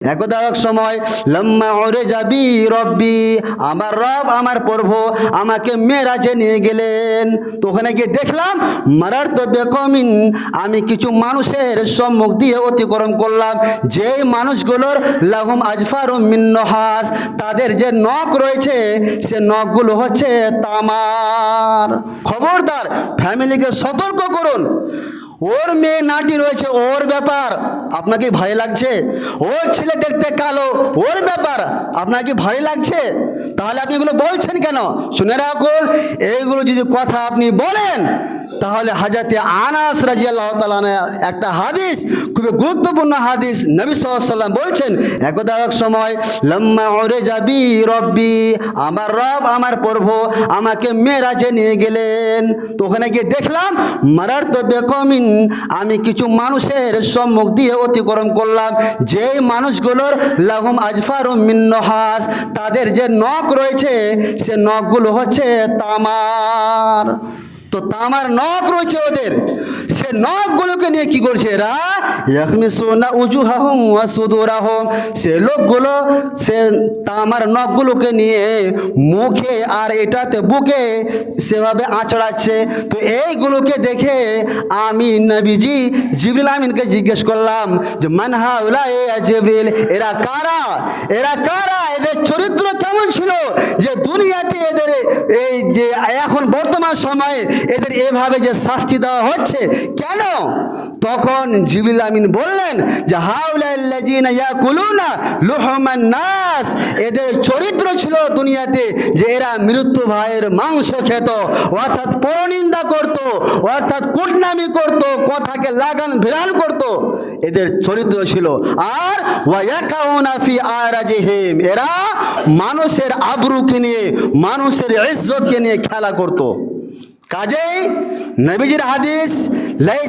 একদা এক সময়, লম্মা ওরে যাবি রব্বি আমার রব, আমার প্রভু আমাকে মেরাজে নিয়ে গেলেন। তো ওখানে গিয়ে দেখলাম, মারার তো বেকমিন, আমি কিছু মানুষের সম্মুখ দিয়ে অতিক্রম করলাম। যে মানুষগুলোর লাহুম আজফার মিন্নহাস তাদের যে নখ রয়েছে, সে নখগুলো হচ্ছে তামার। খবরদার, ফ্যামিলিকে সতর্ক করুন। ওর মেয়ে নাটি রয়েছে, ওর ব্যাপার। আপনাকে ভয় লাগছে? ওর ছেলে দেখতে কালো, ওর ব্যাপার। আপনাকে ভয় লাগছে? তাহলে আপনি এগুলো বলছেন কেন? শুনে রাখুন, এইগুলো যদি কথা আপনি বলেন তাহলে হাজাতে আনাস রাজি আল্লাহ একটা হাদিস, খুবই গুরুত্বপূর্ণ হাদিস, নবী সাল্লাম বলছেন একদা এক সময়, লম্মা ওরে যাবি রব্বি, আমার রব আমার প্রভু আমাকে মেরাজে নিয়ে গেলেন। তো ওখানে গিয়ে দেখলাম মারার তো বেকমিন আমি কিছু মানুষের সম্মুখ দিয়ে অতিক্রম করলাম। যে মানুষগুলোর লাহুম আজফার মিন্নহাস তাদের যে নখ রয়েছে, সে নখগুলো হচ্ছে তামার। তো তামার নখ রয়েছে ওদের। সে নখগুলোকে নিয়ে কি করছে এরা? এখমি সোনা উজু হাহম সুদুর আহম সে লোকগুলো, সে তামার নখগুলোকে নিয়ে মুখে আর এটাতে বুকে সেভাবে আঁচড়াচ্ছে। তো এইগুলোকে দেখে আমি নবীজি জিবরিল আমিনকে জিজ্ঞেস করলাম যে মানহা উলা এ জিবরিল, এরা কারা? এরা কারা? এদের চরিত্র কেমন ছিল? যে দুনিয়াতে এদের এই যে এখন বর্তমান সময়ে এদের এভাবে যে শাস্তি দেওয়া হচ্ছে, কেন? তখন জিবিল আমিন বললেন যে হাউলাল্লাজিনা ইয়াকুলুনা লুহমান নাস। এদের চরিত্র ছিল দুনিয়াতে যে এরা মৃত্যু ভাইয়ের মাংস খেত, অর্থাৎ পরনিন্দা করত, অর্থাৎ কুটনামি করত, কথাকে লাগান ভিড়ান করত। এদের চরিত্র ছিল, আর ওয়াকাউনা ফি আরাজিহিম। এরা মানুষের আবরুকে নিয়ে, মানুষের ইজ্জতকে নিয়ে খেলা করত। কাজেই নবীজির হাদিস, লাইস